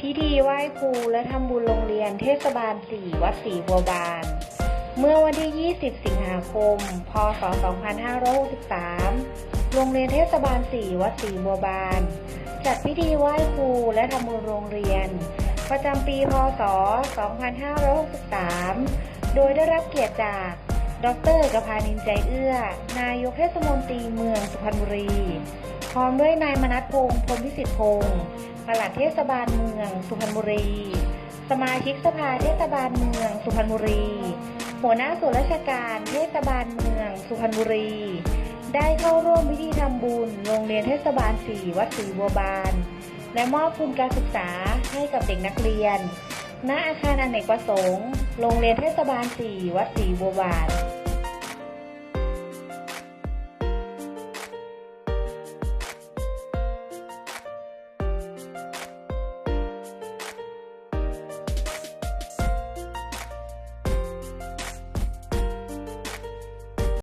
พิธีไหว้ครูและทำบุญโรงเรียนเทศบาล 4 วัดศรีบัวบาน เมื่อวันที่ 20 สิงหาคม พศ 2563 โรงเรียนเทศบาล 4 วัดศรีบัวบาน จัดพิธีไหว้ครูและทำบุญโรงเรียน ประจำปี พศ 2563 โดยได้รับเกียรติจาก ดรกภานินใจเอื้อ นายกเทศมนตรีเมืองสุพรรณบุรี พร้อมด้วยนายมนัสพงษ์พรมพิสิทธิพงศ์ ปลัดเทศบาลเมือง สุพรรณบุรี สมาชิกสภาเทศบาลเมือง สุพรรณบุรี หัวหน้าส่วนราชการเทศบาลเมือง สุพรรณบุรี ได้เข้าร่วมพิธีทำบุญโรงเรียนเทศบาล4วัดศรีบัวบาน และมอบทุนการศึกษาให้กับเด็กนักเรียน ณอาคารอเนกประสงค์ โรงเรียนเทศบาล4วัดศรีบัวบาน